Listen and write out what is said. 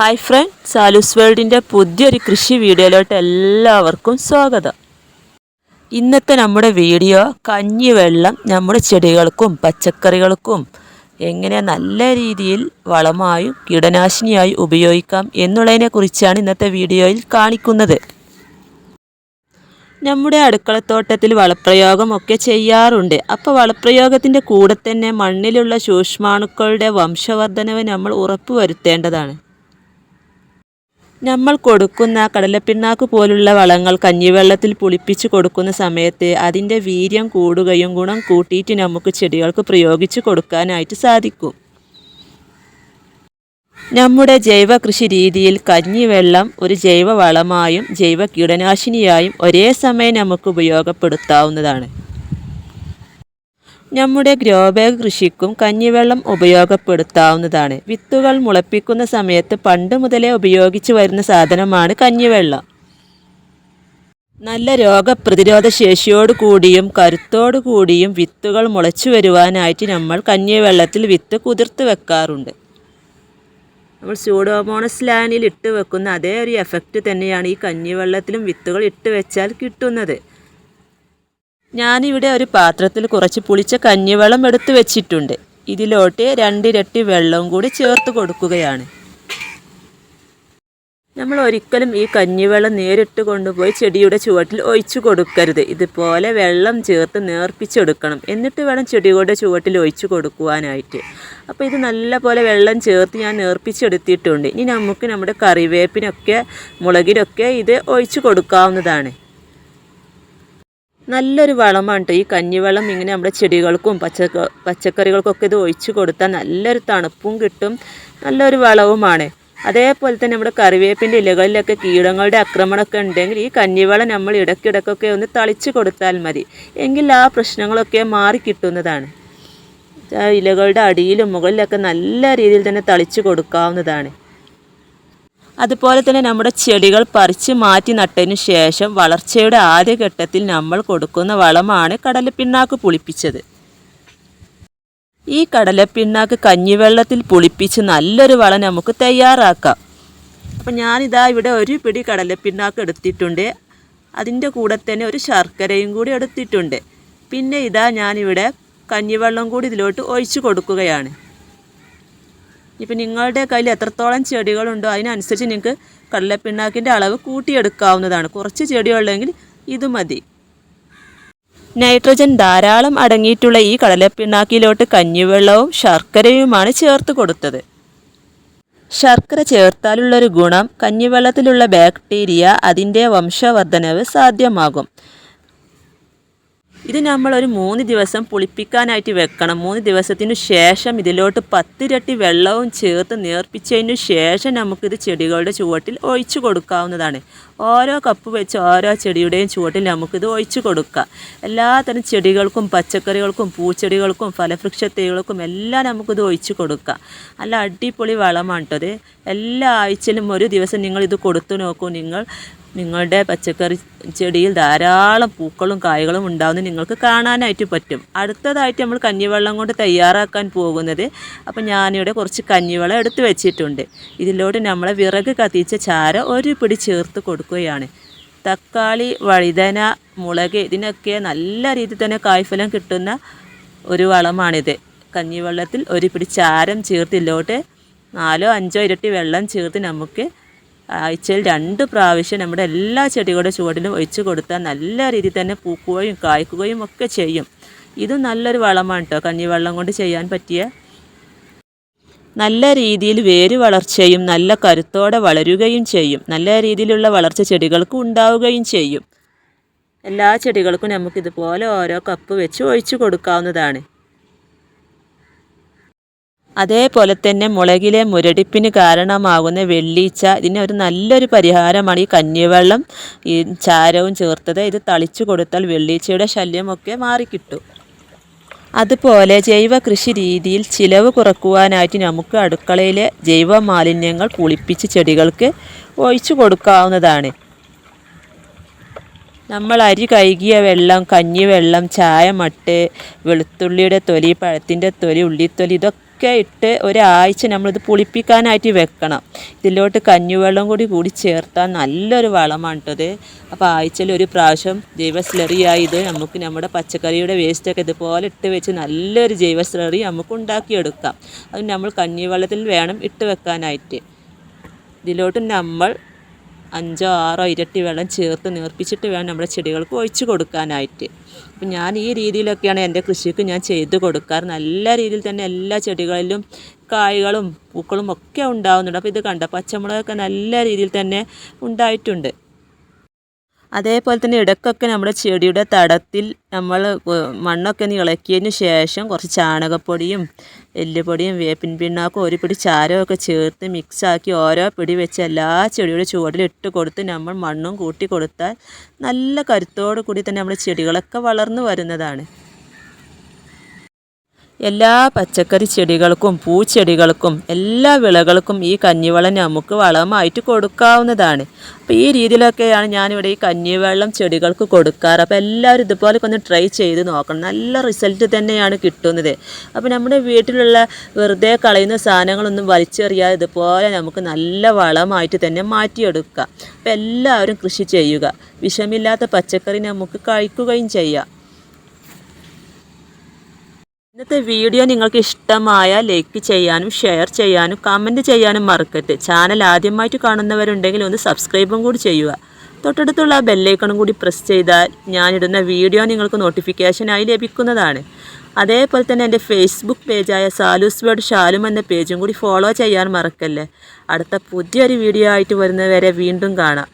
Hi front സാലൂസ് വേൾഡിന്റെ പുതിയൊരു കൃഷി വീഡിയോയിലോട്ട് എല്ലാവർക്കും സ്വാഗതം. ഇന്നത്തെ നമ്മുടെ വീഡിയോ കഞ്ഞിവെള്ളം നമ്മുടെ ചെടികൾക്കും പച്ചക്കറികൾക്കും എങ്ങനെ നല്ല രീതിയിൽ വളമായും കീടനാശിനിയായും ഉപയോഗിക്കാം എന്നുള്ളതിനെ കുറിച്ചാണ് ഇന്നത്തെ വീഡിയോയിൽ കാണിക്കുന്നത്. നമ്മുടെ അടുക്കളത്തോട്ടത്തിൽ വളപ്രയോഗം ഒക്കെ ചെയ്യാറുണ്ട്. അപ്പോൾ വളപ്രയോഗത്തിന്റെ കൂടെ തന്നെ മണ്ണിലുള്ള സൂക്ഷ്മാണുക്കളുടെ വംശവർദ്ധനവ് നമ്മൾ ഉറപ്പുവരുത്തേണ്ടതാണ്. നമ്മൾ കൊടുക്കുന്ന കടലപ്പിണ്ണാക്ക് പോലുള്ള വളങ്ങൾ കഞ്ഞിവെള്ളത്തിൽ പുളിപ്പിച്ച് കൊടുക്കുന്ന സമയത്ത് അതിന്റെ വീര്യം കൂടുകയും ഗുണം കൂട്ടിയിട്ട് നമുക്ക് ചെടികൾക്ക് പ്രയോഗിച്ച് കൊടുക്കാനായിട്ട് സാധിക്കും. നമ്മുടെ ജൈവ കൃഷി രീതിയിൽ കഞ്ഞിവെള്ളം ഒരു ജൈവ വളമായും ജൈവ കീടനാശിനിയായും ഒരേ സമയം നമുക്ക് ഉപയോഗപ്പെടുത്താവുന്നതാണ്. നമ്മുടെ ഗ്രോ ബാഗ് കൃഷിക്കും കഞ്ഞിവെള്ളം ഉപയോഗപ്പെടുത്താവുന്നതാണ്. വിത്തുകൾ മുളപ്പിക്കുന്ന സമയത്ത് പണ്ട് മുതലേ ഉപയോഗിച്ചു വരുന്ന സാധനമാണ് കഞ്ഞിവെള്ളം. നല്ല രോഗപ്രതിരോധ ശേഷിയോട് കൂടിയും കരുത്തോടു കൂടിയും വിത്തുകൾ മുളച്ചു വരുവാനായിട്ട് നമ്മൾ കഞ്ഞിവെള്ളത്തിൽ വിത്ത് കുതിർത്ത് വെക്കാറുണ്ട്. നമ്മൾ സ്യൂഡോമോണസ് ലാനിൽ ഇട്ട് വെക്കുന്ന അതേ ഒരു എഫക്റ്റ് തന്നെയാണ് ഈ കഞ്ഞിവെള്ളത്തിലും വിത്തുകൾ ഇട്ട് വെച്ചാൽ കിട്ടുന്നത്. ഞാനിവിടെ ഒരു പാത്രത്തിൽ കുറച്ച് പുളിച്ച കഞ്ഞിവെള്ളം എടുത്തു വെച്ചിട്ടുണ്ട്. ഇതിലോട്ട് രണ്ടിരട്ടി വെള്ളവും കൂടി ചേർത്ത് കൊടുക്കുകയാണ്. നമ്മൾ ഒരിക്കലും ഈ കഞ്ഞിവെള്ളം നേരിട്ട് കൊണ്ടുപോയി ചെടിയുടെ ചുവട്ടിൽ ഒഴിച്ചു കൊടുക്കരുത്. ഇതുപോലെ വെള്ളം ചേർത്ത് നേർപ്പിച്ചെടുക്കണം. എന്നിട്ട് വേണം ചെടികളുടെ ചുവട്ടിൽ ഒഴിച്ചു കൊടുക്കുവാനായിട്ട്. അപ്പോൾ ഇത് നല്ല പോലെ വെള്ളം ചേർത്ത് ഞാൻ നേർപ്പിച്ചെടുത്തിട്ടുണ്ട്. ഇനി നമുക്ക് നമ്മുടെ കറിവേപ്പിനൊക്കെ മുളകിനൊക്കെ ഇത് ഒഴിച്ചു കൊടുക്കാവുന്നതാണ്. നല്ലൊരു വളമാണ് കേട്ടോ ഈ കഞ്ഞിവെള്ളം ഇങ്ങനെ നമ്മുടെ ചെടികൾക്കും പച്ചക്ക പച്ചക്കറികൾക്കൊക്കെ ഇത് ഒഴിച്ചു കൊടുത്താൽ നല്ലൊരു തണുപ്പും കിട്ടും. നല്ലൊരു വളവുമാണ്. അതേപോലെ തന്നെ നമ്മുടെ കറിവേപ്പിന്റെ ഇലകളിലൊക്കെ കീടങ്ങളുടെ ആക്രമണമൊക്കെ ഉണ്ടെങ്കിൽ ഈ കഞ്ഞിവെള്ളം നമ്മൾ ഇടയ്ക്കിടയ്ക്കൊക്കെ ഒന്ന് തളിച്ച് കൊടുത്താൽ മതി. എങ്കിൽ ആ പ്രശ്നങ്ങളൊക്കെ മാറി കിട്ടുന്നതാണ്. ഇലകളുടെ അടിയിലും മുകളിലൊക്കെ നല്ല രീതിയിൽ തന്നെ തളിച്ച് കൊടുക്കാവുന്നതാണ്. അതുപോലെ തന്നെ നമ്മുടെ ചെടികൾ പറിച്ച് മാറ്റി നട്ടതിന് ശേഷം വളർച്ചയുടെ ആദ്യഘട്ടത്തിൽ നമ്മൾ കൊടുക്കുന്ന വളമാണ് കടലപ്പിണ്ണാക്ക് പുളിപ്പിച്ചത്. ഈ കടലപ്പിണ്ണാക്ക് കഞ്ഞിവെള്ളത്തിൽ പുളിപ്പിച്ച് നല്ലൊരു വളം നമുക്ക് തയ്യാറാക്കാം. അപ്പം ഞാനിതാ ഇവിടെ ഒരു പിടി കടലപ്പിണ്ണാക്ക് എടുത്തിട്ടുണ്ട്. അതിന്റെ കൂടെ തന്നെ ഒരു ശർക്കരയും കൂടി എടുത്തിട്ടുണ്ട്. പിന്നെ ഇതാ ഞാനിവിടെ കഞ്ഞിവെള്ളം കൂടി ഇതിലോട്ട് ഒഴിച്ചു കൊടുക്കുകയാണ്. ഇപ്പം നിങ്ങളുടെ കയ്യിൽ എത്രത്തോളം ചെടികളുണ്ടോ അതിനനുസരിച്ച് നിങ്ങൾക്ക് കടലപ്പിണ്ണാക്കിന്റെ അളവ് കൂട്ടിയെടുക്കാവുന്നതാണ്. കുറച്ച് ചെടിയുള്ളെങ്കിൽ ഇത് മതി. നൈട്രജൻ ധാരാളം അടങ്ങിയിട്ടുള്ള ഈ കടലപ്പിണ്ണാക്കിയിലോട്ട് കഞ്ഞിവെള്ളവും ശർക്കരയുമാണ് ചേർത്ത് കൊടുത്തത്. ശർക്കര ചേർത്താലുള്ളൊരു ഗുണം കഞ്ഞിവെള്ളത്തിലുള്ള ബാക്ടീരിയ അതിന്റെ വംശവർദ്ധനവ് സാധ്യമാകും. ഇത് നമ്മൾ ഒരു മൂന്ന് ദിവസം പുളിപ്പിക്കാനായിട്ട് വെക്കണം. മൂന്ന് ദിവസത്തിനു ശേഷം ഇതിലോട്ട് പത്തിരട്ടി വെള്ളവും ചേർത്ത് നേർപ്പിച്ചതിനു ശേഷം നമുക്കിത് ചെടികളുടെ ചുവട്ടിൽ ഒഴിച്ചു കൊടുക്കാവുന്നതാണ്. ഓരോ കപ്പ് വെച്ച് ഓരോ ചെടിയുടെയും ചുവട്ടിൽ നമുക്കിത് ഒഴിച്ചു കൊടുക്കാം. എല്ലാത്തരം ചെടികൾക്കും പച്ചക്കറികൾക്കും പൂച്ചെടികൾക്കും ഫലവൃക്ഷത്തൈകൾക്കും എല്ലാം നമുക്കിത് ഒഴിച്ചു കൊടുക്കാം. നല്ല അടിപൊളി വളമാണ് കേട്ടത് എല്ലാ ആഴ്ചയിലും ഒരു ദിവസം നിങ്ങൾ ഇത് കൊടുത്തു നോക്കൂ. നിങ്ങൾ നിങ്ങളുടെ പച്ചക്കറി ചെടിയിൽ ധാരാളം പൂക്കളും കായകളും ഉണ്ടാവുന്ന നിങ്ങൾക്ക് കാണാനായിട്ട് പറ്റും. അടുത്തതായിട്ട് നമ്മൾ കഞ്ഞിവെള്ളം കൊണ്ട് തയ്യാറാക്കാൻ പോകുന്നത് അപ്പോൾ ഞാനിവിടെ കുറച്ച് കഞ്ഞിവെള്ളം എടുത്തു വെച്ചിട്ടുണ്ട്. ഇതിലോട്ട് നമ്മൾ വിറക് കത്തിച്ച ചാര ഒരു പിടി ചേർത്ത് കൊടുക്കുകയാണ്. തക്കാളി വഴുതന മുളക് ഇതിനൊക്കെ നല്ല രീതിയിൽ തന്നെ കായ്ഫലം കിട്ടുന്ന ഒരു വളമാണിത്. കഞ്ഞിവെള്ളത്തിൽ ഒരു പിടി ചാരം ചേർത്ത് ഇല്ലോട്ട് നാലോ അഞ്ചോ ഇരട്ടി വെള്ളം ചേർത്ത് നമുക്ക് ആഴ്ചയിൽ രണ്ട് പ്രാവശ്യം നമ്മുടെ എല്ലാ ചെടികളുടെ ചുവടിലും ഒഴിച്ച് കൊടുത്താൽ നല്ല രീതിയിൽ തന്നെ പൂക്കുകയും കായ്ക്കുകയും ഒക്കെ ചെയ്യും. ഇത് നല്ലൊരു വളമാണ് കേട്ടോ കഞ്ഞിവെള്ളം കൊണ്ട് ചെയ്യാൻ പറ്റിയ നല്ല രീതിയിൽ വേര് വളർച്ചയും നല്ല കരുത്തോടെ വളരുകയും ചെയ്യും. നല്ല രീതിയിലുള്ള വളർച്ച ചെടികൾക്ക് ഉണ്ടാവുകയും ചെയ്യും. എല്ലാ ചെടികൾക്കും നമുക്കിതുപോലെ ഓരോ കപ്പ് വെച്ച് ഒഴിച്ചു കൊടുക്കാവുന്നതാണ്. അതേപോലെ തന്നെ മുളകിലെ മുരടിപ്പിന് കാരണമാകുന്ന വെള്ളീച്ച ഇതിന് ഒരു നല്ലൊരു പരിഹാരമാണ് ഈ കഞ്ഞിവെള്ളം. ഈ ചാരവും ചേർത്തത്. ഇത് തളിച്ചു കൊടുത്താൽ വെള്ളീച്ചയുടെ ശല്യമൊക്കെ മാറിക്കിട്ടും. അതുപോലെ ജൈവ കൃഷി രീതിയിൽ ചിലവ് കുറക്കുവാനായിട്ട് നമുക്ക് അടുക്കളയിലെ ജൈവ മാലിന്യങ്ങൾ കുളിപ്പിച്ച് ചെടികൾക്ക് ഒഴിച്ചു കൊടുക്കാവുന്നതാണ്. നമ്മൾ അരി കഴുകിയ വെള്ളം കഞ്ഞിവെള്ളം ചായമട്ട് വെളുത്തുള്ളിയുടെ തൊലി പഴത്തിന്റെ തൊലി ഉള്ളിത്തൊലി ഇതൊക്കെ ഒക്കെ ഇട്ട് ഒരാഴ്ച നമ്മളിത് പുളിപ്പിക്കാനായിട്ട് വെക്കണം. ഇതിലോട്ട് കഞ്ഞിവെള്ളം കൂടി കൂടി ചേർത്താൽ നല്ലൊരു വളമാണ് കേട്ടത് അപ്പോൾ ആഴ്ചയിൽ ഒരു പ്രാവശ്യം ജൈവ സ്ലറിയായി ഇത് നമുക്ക് നമ്മുടെ പച്ചക്കറിയുടെ വേസ്റ്റൊക്കെ ഇതുപോലെ ഇട്ട് വെച്ച് നല്ലൊരു ജൈവ സ്ലറി നമുക്ക് ഉണ്ടാക്കിയെടുക്കാം. അത് നമ്മൾ കഞ്ഞിവെള്ളത്തിൽ വേണം ഇട്ട് വെക്കാനായിട്ട്. ഇതിലോട്ട് നമ്മൾ അഞ്ചോ ആറോ ഇരട്ടി വെള്ളം ചേർത്ത് നേർപ്പിച്ചിട്ട് വേണം നമ്മുടെ ചെടികൾക്ക് ഒഴിച്ചു കൊടുക്കാനായിട്ട്. അപ്പം ഞാൻ ഈ രീതിയിലൊക്കെയാണ് എന്റെ കൃഷിക്ക് ഞാൻ ചെയ്ത് കൊടുക്കാറ്. നല്ല രീതിയിൽ തന്നെ എല്ലാ ചെടികളിലും കായ്കളും പൂക്കളും ഒക്കെ ഉണ്ടാകുന്നുണ്ട് അപ്പോൾ ഇത് കണ്ട? പച്ചമുളകൊക്കെ നല്ല രീതിയിൽ തന്നെ ഉണ്ടായിട്ടുണ്ട്. അതേപോലെ തന്നെ ഇടയ്ക്കൊക്കെ നമ്മുടെ ചെടിയുടെ തടത്തിൽ നമ്മൾ മണ്ണൊക്കെ ഒന്ന് ഇളക്കിയതിന് ശേഷം കുറച്ച് ചാണകപ്പൊടിയും എല്ലുപൊടിയും വേപ്പിൻ പിണ്ണാക്കും ഒരു പിടി ചാരമൊക്കെ ചേർത്ത് മിക്സാക്കി ഓരോ പിടി വെച്ച് എല്ലാ ചെടിയുടെ ചുവട്ടിൽ ഇട്ട് കൊടുത്ത് നമ്മൾ മണ്ണും കൂട്ടി കൊടുത്താൽ നല്ല കരുത്തോടു കൂടി തന്നെ നമ്മുടെ ചെടികളൊക്കെ വളർന്നു വരുന്നതാണ്. എല്ലാ പച്ചക്കറി ചെടികൾക്കും പൂച്ചെടികൾക്കും എല്ലാ വിളകൾക്കും ഈ കഞ്ഞിവെള്ളം നമുക്ക് വളമായിട്ട് കൊടുക്കാവുന്നതാണ്. അപ്പോൾ ഈ രീതിയിലൊക്കെയാണ് ഞാനിവിടെ ഈ കഞ്ഞിവെള്ളം ചെടികൾക്ക് കൊടുക്കാറ്. അപ്പോൾ എല്ലാവരും ഇതുപോലെ ഒന്ന് ട്രൈ ചെയ്ത് നോക്കണം. നല്ല റിസൾട്ട് തന്നെയാണ് കിട്ടുന്നത്. അപ്പോൾ നമ്മുടെ വീട്ടിലുള്ള വെറുതെ കളയുന്ന സാധനങ്ങളൊന്നും വലിച്ചെറിയാതെ ഇതുപോലെ നമുക്ക് നല്ല വളമായിട്ട് തന്നെ മാറ്റിയെടുക്കാം അപ്പോൾ എല്ലാവരും കൃഷി ചെയ്യുക. വിഷമില്ലാത്ത പച്ചക്കറി നമുക്ക് കഴിക്കുകയും ചെയ്യാം. ഇന്നത്തെ വീഡിയോ നിങ്ങൾക്ക് ഇഷ്ടമായ ലൈക്ക് ചെയ്യാനും ഷെയർ ചെയ്യാനും കമന്റ് ചെയ്യാനും മറക്കരുത്. ചാനൽ ആദ്യമായിട്ട് കാണുന്നവരുണ്ടെങ്കിൽ ഒന്ന് സബ്സ്ക്രൈബും കൂടി ചെയ്യുക. തൊട്ടടുത്തുള്ള ആ ബെല്ലൈക്കണും കൂടി പ്രസ് ചെയ്താൽ ഞാനിടുന്ന വീഡിയോ നിങ്ങൾക്ക് നോട്ടിഫിക്കേഷനായി ലഭിക്കുന്നതാണ്. അതേപോലെ തന്നെ എന്റെ ഫേസ്ബുക്ക് പേജായ സാലൂസ് വേർഡ് ഷാലും എന്ന പേജും കൂടി ഫോളോ ചെയ്യാൻ മറക്കല്ലേ. അടുത്ത പുതിയൊരു വീഡിയോ ആയിട്ട് വരുന്നവരെ വീണ്ടും കാണാം.